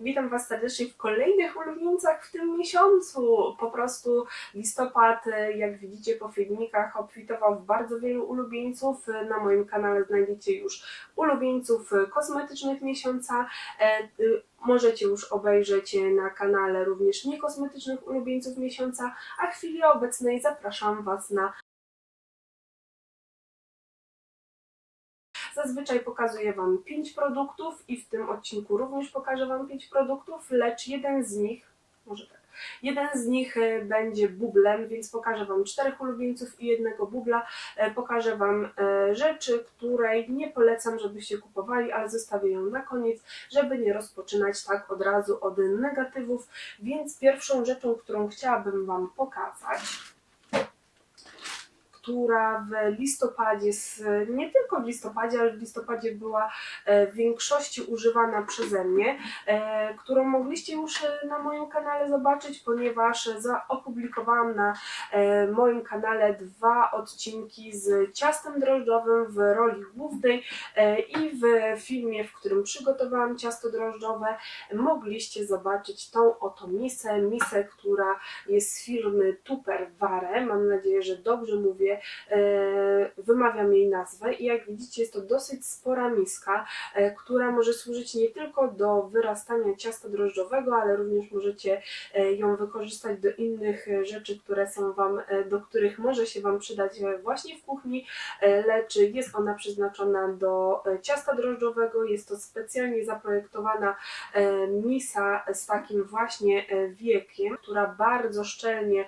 Witam Was serdecznie w kolejnych ulubieńcach w tym miesiącu. Po prostu listopad, e, jak widzicie po filmikach, obfitował w bardzo wielu ulubieńców. Na moim kanale znajdziecie już ulubieńców e, kosmetycznych miesiąca. E, y, Możecie już obejrzeć na kanale również niekosmetycznych ulubieńców miesiąca, a w chwili obecnej zapraszam Was na Zazwyczaj pokazuję Wam 5 produktów i w tym odcinku również pokażę Wam 5 produktów, lecz jeden z nich, może tak, jeden z nich e, będzie bublem, więc pokażę Wam czterech ulubieńców i jednego bubla. E, Pokażę Wam e, rzeczy, której nie polecam, żebyście kupowali, ale zostawię ją na koniec, żeby nie rozpoczynać tak od razu od negatywów. Więc pierwszą rzeczą, którą chciałabym Wam pokazać, która w listopadzie, nie tylko w listopadzie, ale w listopadzie była e, w większości używana przeze mnie, e, którą mogliście już na moim kanale zobaczyć, ponieważ opublikowałam na e, moim kanale dwa odcinki z ciastem drożdżowym w roli głównej i w filmie, w którym przygotowałam ciasto drożdżowe, mogliście zobaczyć tą oto misę, misę, która jest z firmy Tupperware. Mam nadzieję, że dobrze mówię, e, wymawiam jej nazwę i jak widzicie jest to dosyć spora miska, e, która może służyć nie tylko do wyrastania ciasta drożdżowego, ale również możecie e, ją wykorzystać do innych rzeczy, które są Wam, do których może się Wam przydać właśnie w kuchni, lecz jest ona przeznaczona do ciasta drożdżowego, jest to specjalnie zaprojektowana misa z takim właśnie wiekiem, która bardzo szczelnie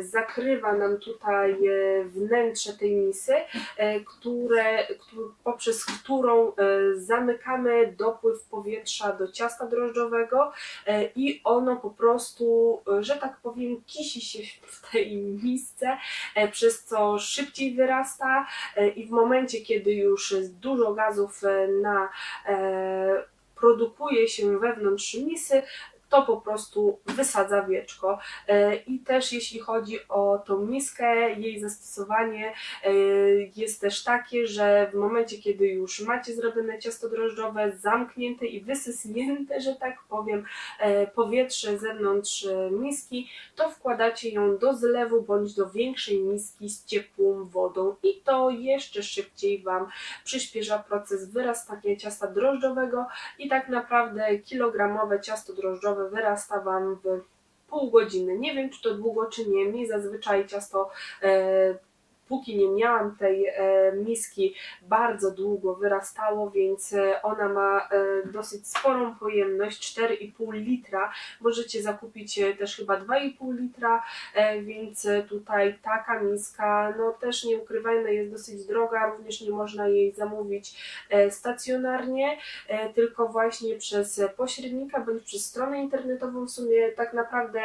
zakrywa nam tutaj wnętrze tej misy, e, które, któ- poprzez którą e, zamykamy dopływ powietrza do ciasta drożdżowego e, i ono po prostu, że tak powiem, kisi się w tej misce, przez co szybciej wyrasta i w momencie, kiedy już dużo gazów na produkuje się wewnątrz misy, to po prostu wysadza wieczko. E, I też jeśli chodzi o tą miskę, jej zastosowanie e, jest też takie, że w momencie, kiedy już macie zrobione ciasto drożdżowe, zamknięte i wysysnięte, że tak powiem, e, powietrze zewnątrz miski, to wkładacie ją do zlewu bądź do większej miski z ciepłą wodą i to jeszcze szybciej Wam przyspiesza proces wyrastania ciasta drożdżowego i tak naprawdę kilogramowe ciasto drożdżowe wyrasta Wam w pół godziny. Nie wiem, czy to długo, czy nie. Mi zazwyczaj ciasto, e, póki nie miałam tej e, miski, bardzo długo wyrastało, więc e, ona ma e, dosyć sporą pojemność 4,5 litra. Możecie zakupić też chyba 2,5 litra, więc tutaj taka miska, no też nie ukrywajmy, jest dosyć droga, również nie można jej zamówić stacjonarnie, tylko właśnie przez pośrednika bądź przez stronę internetową. W sumie tak naprawdę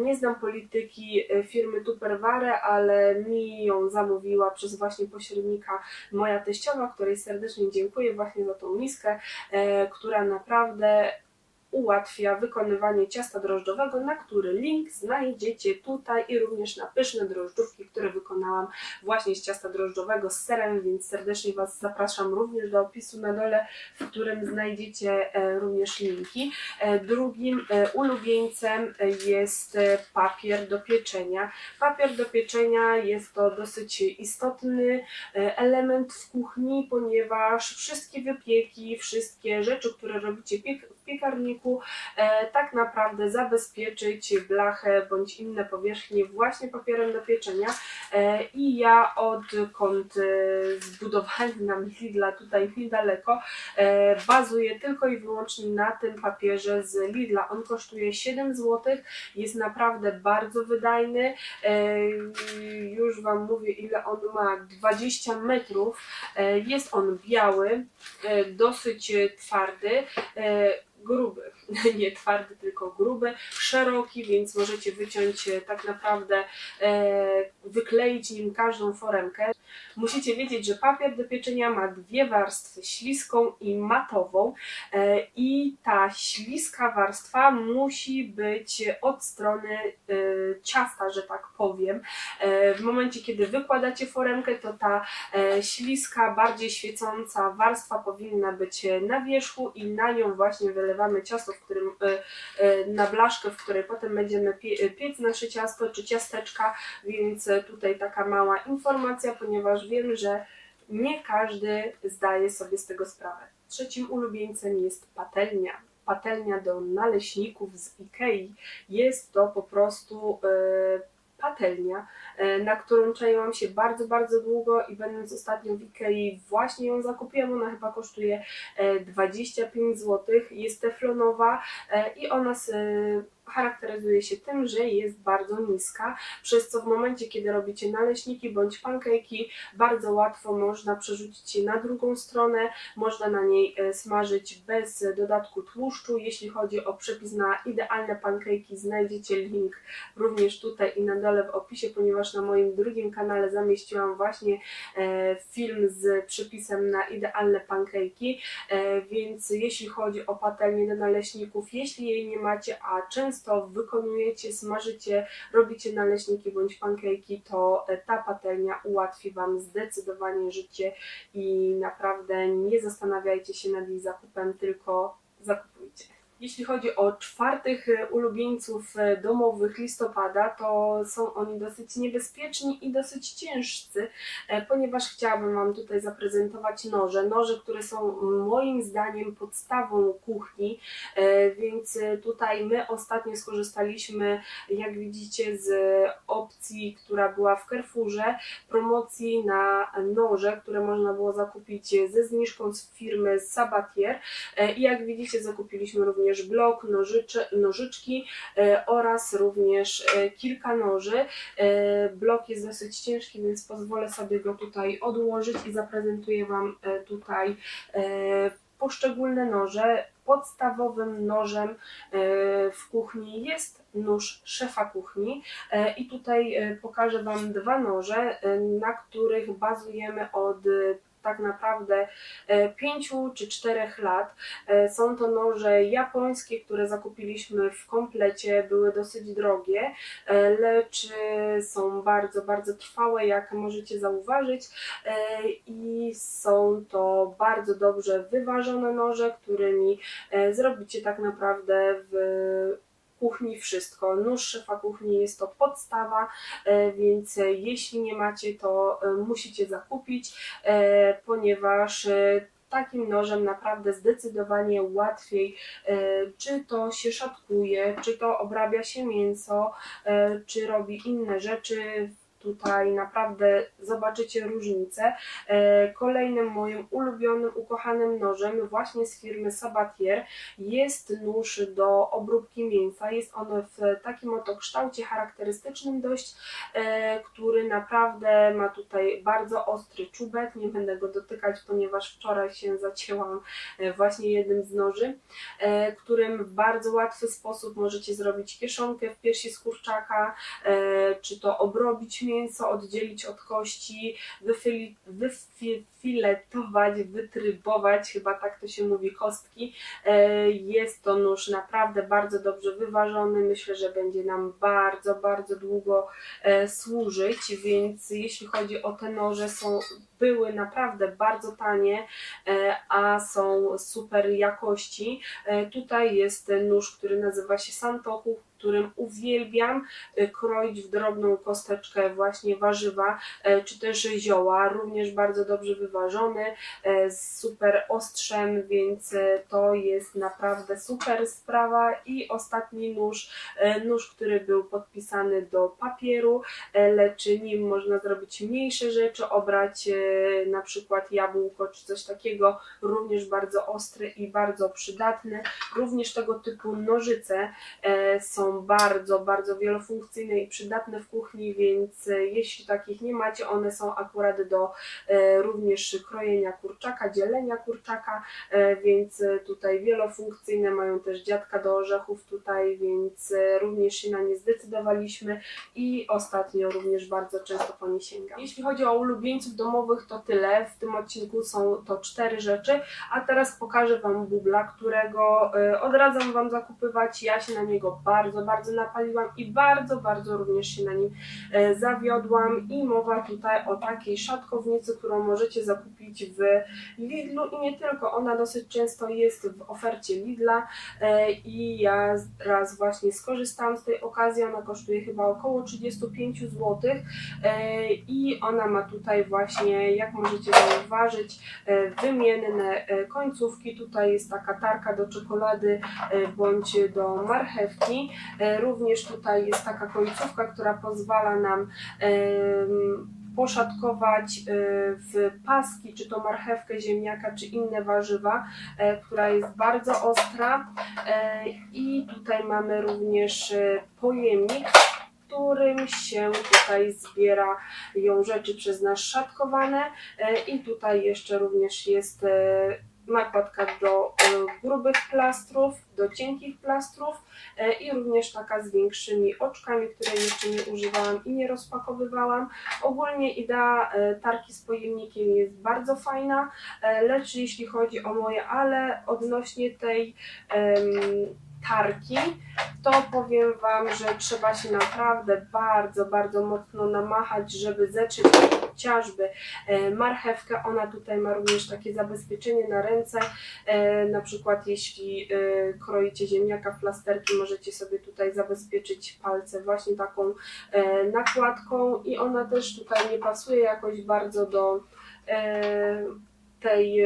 nie znam polityki firmy Tupperware, ale mi ją zamówiła przez właśnie pośrednika moja teściowa, której serdecznie dziękuję właśnie za tą miskę, e, która naprawdę ułatwia wykonywanie ciasta drożdżowego, na który link znajdziecie tutaj i również na pyszne drożdżówki, które wykonałam właśnie z ciasta drożdżowego z serem, więc serdecznie Was zapraszam również do opisu na dole, w którym znajdziecie e, również linki. E, Drugim e, ulubieńcem jest papier do pieczenia. Papier do pieczenia jest to dosyć istotny element w kuchni, ponieważ wszystkie wypieki, wszystkie rzeczy, które robicie piekarniku, e, tak naprawdę zabezpieczyć blachę bądź inne powierzchnie właśnie papierem do pieczenia. E, I ja odkąd e, zbudowali nam Lidla tutaj niedaleko, bazuję tylko i wyłącznie na tym papierze z Lidla. On kosztuje 7 zł, jest naprawdę bardzo wydajny. Już Wam mówię, ile on ma 20 metrów. Jest on biały, dosyć twardy. E, Gruby, nie twardy, tylko gruby, szeroki, więc możecie wyciąć e, tak naprawdę, e, wykleić nim każdą foremkę. Musicie wiedzieć, że papier do pieczenia ma dwie warstwy, śliską i matową e, i ta śliska warstwa musi być od strony ciasta, że tak powiem. W momencie, kiedy wykładacie foremkę, to ta śliska, bardziej świecąca warstwa powinna być na wierzchu i na nią właśnie wylewamy ciasto w którym, e, e, na blaszkę, w której potem będziemy pie, piec nasze ciasto czy ciasteczka, więc e, tutaj taka mała informacja, ponieważ wiem, że nie każdy zdaje sobie z tego sprawę. Trzecim ulubieńcem jest patelnia. Patelnia do naleśników z Ikei. Jest to po prostu e, e, na którą czaiłam się bardzo, bardzo długo i będąc ostatnio w Ikei właśnie ją zakupiłam. Ona chyba kosztuje e, 25 zł. Jest teflonowa e, i ona s- charakteryzuje się tym, że jest bardzo niska, przez co w momencie, kiedy robicie naleśniki bądź pancake'i, bardzo łatwo można przerzucić je na drugą stronę, można na niej e, smażyć bez dodatku tłuszczu. Jeśli chodzi o przepis na idealne pancake'i, znajdziecie link również tutaj i na dole w opisie, ponieważ na moim drugim kanale zamieściłam właśnie e, film z przepisem na idealne pancake'i, e, więc jeśli chodzi o patelnię do naleśników, jeśli jej nie macie, a często wykonujecie, smażycie, robicie naleśniki bądź pancake'i, to e, ta patelnia ułatwi Wam zdecydowanie życie i naprawdę nie zastanawiajcie się nad jej zakupem, tylko zakupujcie. Jeśli chodzi o czwartych e, ulubieńców e, domowych listopada, to są oni dosyć niebezpieczni i dosyć ciężcy, e, ponieważ chciałabym Wam tutaj zaprezentować noże. Noże, które są moim zdaniem podstawą kuchni, więc tutaj my ostatnio skorzystaliśmy, jak widzicie, z opcji, która była w Carrefourze, promocji na noże, które można było zakupić ze zniżką z firmy Sabatier. I jak widzicie, zakupiliśmy również blok, nożycze, nożyczki e, oraz również e, kilka noży. E, Blok jest dosyć ciężki, więc pozwolę sobie go tutaj odłożyć i zaprezentuję Wam tutaj poszczególne noże. Podstawowym nożem w kuchni jest nóż szefa kuchni i tutaj pokażę Wam dwa noże, na których bazujemy od tak naprawdę e, pięciu czy czterech lat. E, Są to noże japońskie, które zakupiliśmy w komplecie, były dosyć drogie, e, lecz e, są bardzo, bardzo trwałe, jak możecie zauważyć e, i są to bardzo dobrze wyważone noże, którymi e, zrobicie tak naprawdę w kuchni wszystko. Nóż szefa kuchni jest to podstawa, e, więc e, jeśli nie macie, to e, musicie zakupić, ponieważ takim nożem naprawdę zdecydowanie łatwiej, czy to się szatkuje, czy to obrabia się mięso, czy robi inne rzeczy. Tutaj naprawdę zobaczycie różnicę. E, Kolejnym moim ulubionym, ukochanym nożem właśnie z firmy Sabatier jest nóż do obróbki mięsa. Jest on w takim oto kształcie charakterystycznym dość, e, który naprawdę ma tutaj bardzo ostry czubek. Nie będę go dotykać, ponieważ wczoraj się zacięłam e, właśnie jednym z noży, którym w bardzo łatwy sposób możecie zrobić kieszonkę w piersi z kurczaka, czy to obrobić mięso, oddzielić od kości, wyfiletować, wytrybować, chyba tak to się mówi, kostki. E, Jest to nóż naprawdę bardzo dobrze wyważony. Myślę, że będzie nam bardzo, bardzo długo e, służyć, więc jeśli chodzi o te noże, są, były naprawdę bardzo tanie, e, a są super jakości. Tutaj jest nóż, który nazywa się Santoku, którym uwielbiam e, kroić w drobną kosteczkę właśnie warzywa, e, czy też zioła, również bardzo dobrze wyważony, e, z super ostrzem, więc e, to jest naprawdę super sprawa. I ostatni nóż, e, nóż, który był podpisany do papieru, e, lecz nim można zrobić mniejsze rzeczy, obrać e, na przykład jabłko czy coś takiego, również bardzo ostry i bardzo przydatny. Również tego typu nożyce e, bardzo, bardzo wielofunkcyjne i przydatne w kuchni, więc e, jeśli takich nie macie, one są akurat do e, również krojenia kurczaka, dzielenia kurczaka, e, więc tutaj wielofunkcyjne mają też dziadka do orzechów tutaj, więc również się na nie zdecydowaliśmy i ostatnio również bardzo często po nie sięgam. Jeśli chodzi o ulubieńców domowych, to tyle. W tym odcinku są to cztery rzeczy, a teraz pokażę Wam bubla, którego odradzam Wam zakupywać. Ja się na niego bardzo bardzo napaliłam i bardzo, bardzo również się na nim e, zawiodłam. I mowa tutaj o takiej szatkownicy, którą możecie zakupić w Lidlu. I nie tylko, ona dosyć często jest w ofercie Lidla e, i ja raz właśnie skorzystałam z tej okazji, ona kosztuje chyba około 35 zł e, i ona ma tutaj właśnie, jak możecie zauważyć, wymienne końcówki, tutaj jest taka tarka do czekolady bądź do marchewki, również tutaj jest taka końcówka, która pozwala nam poszatkować e, w paski, czy to marchewkę, ziemniaka, czy inne warzywa, e, która jest bardzo ostra. E, I tutaj mamy również e, pojemnik, w którym się tutaj zbiera ją rzeczy przez nas szatkowane. E, I tutaj jeszcze również jest e, nakładka do e, grubych plastrów, do cienkich plastrów e, i również taka z większymi oczkami, której jeszcze nie używałam i nie rozpakowywałam. Ogólnie idea e, tarki z pojemnikiem jest bardzo fajna, lecz jeśli chodzi o moje ale odnośnie tej tarki, to powiem Wam, że trzeba się naprawdę bardzo, bardzo mocno namachać, żeby zetrzeć chociażby e, marchewkę. Ona tutaj ma również takie zabezpieczenie na ręce. E, na przykład jeśli e, kroicie ziemniaka w plasterki, możecie sobie tutaj zabezpieczyć palce właśnie taką nakładką i ona też tutaj nie pasuje jakoś bardzo do tej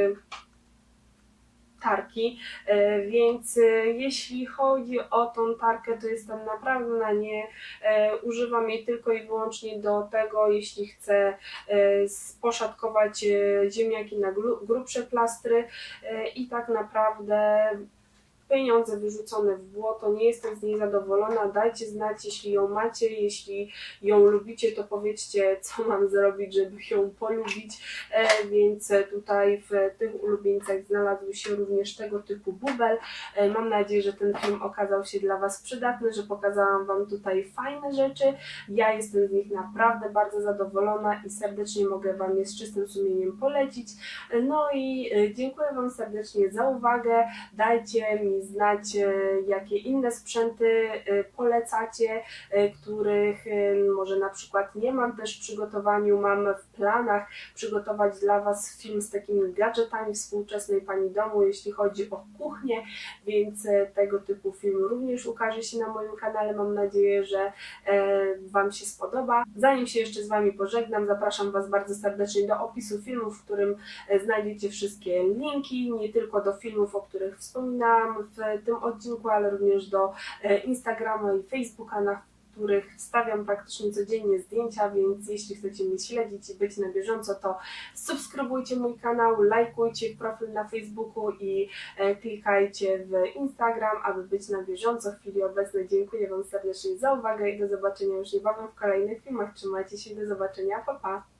tarki, e, więc e, jeśli chodzi o tą tarkę, to jestem naprawdę na nie, e, używam jej tylko i wyłącznie do tego, jeśli chcę poszatkować ziemniaki na grubsze plastry i tak naprawdę pieniądze wyrzucone w błoto, nie jestem z niej zadowolona, dajcie znać, jeśli ją macie, jeśli ją lubicie, to powiedzcie, co mam zrobić, żeby ją polubić, e, więc tutaj w tych ulubieńcach znalazł się również tego typu bubel. E, Mam nadzieję, że ten film okazał się dla Was przydatny, że pokazałam Wam tutaj fajne rzeczy. Ja jestem z nich naprawdę bardzo zadowolona i serdecznie mogę Wam je z czystym sumieniem polecić. E, No i e, dziękuję Wam serdecznie za uwagę. Dajcie mi znać, jakie inne sprzęty e, polecacie, e, których e, może na przykład nie mam też w przygotowaniu, mam w planach przygotować dla Was film z takimi gadżetami współczesnej Pani domu, jeśli chodzi o kuchnię, więc tego typu film również ukaże się na moim kanale. Mam nadzieję, że e, Wam się spodoba. Zanim się jeszcze z Wami pożegnam, zapraszam Was bardzo serdecznie do opisu filmu, w którym e, znajdziecie wszystkie linki, nie tylko do filmów, o których wspominałam w tym odcinku, ale również do e, Instagrama i Facebooka, na których wstawiam praktycznie codziennie zdjęcia, więc jeśli chcecie mnie śledzić i być na bieżąco, to subskrybujcie mój kanał, lajkujcie profil na Facebooku i e, klikajcie w Instagram, aby być na bieżąco. W chwili obecnej dziękuję Wam serdecznie za uwagę i do zobaczenia już niebawem w kolejnych filmach. Trzymajcie się, do zobaczenia, pa pa!